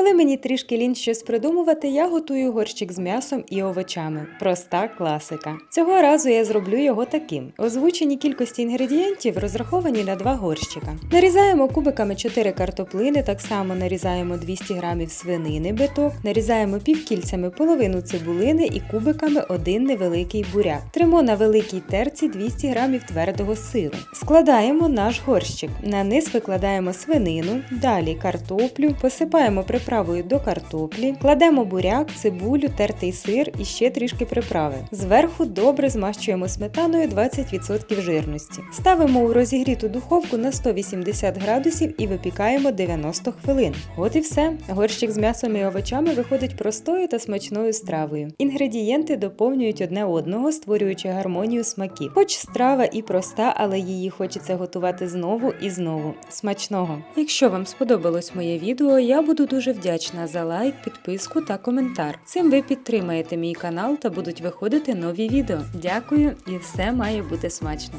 Коли мені трішки лінь щось придумувати, я готую горщик з м'ясом і овочами. Проста класика. Цього разу я зроблю його таким: озвучені кількості інгредієнтів розраховані на два горщика. Нарізаємо кубиками 4 картоплини, так само нарізаємо 200 грамів свинини биток, нарізаємо півкільцями половину цибулини і кубиками один невеликий буряк. Тримо на великій терці 200 грамів твердого сиру. Складаємо наш горщик. На низ викладаємо свинину, далі картоплю, посипаємо приправою до картоплі, кладемо буряк, цибулю, тертий сир і ще трішки приправи. Зверху добре змащуємо сметаною 20% жирності. Ставимо у розігріту духовку на 180 градусів і випікаємо 90 хвилин. От і все. Горщик з м'ясом і овочами виходить простою та смачною стравою. Інгредієнти доповнюють одне одного, створюючи гармонію смаків. Хоч страва і проста, але її хочеться готувати знову і знову. Смачного! Якщо вам сподобалось моє відео, я буду дуже вдячна за лайк, підписку та коментар. Цим ви підтримаєте мій канал та будуть виходити нові відео. Дякую і все має бути смачно.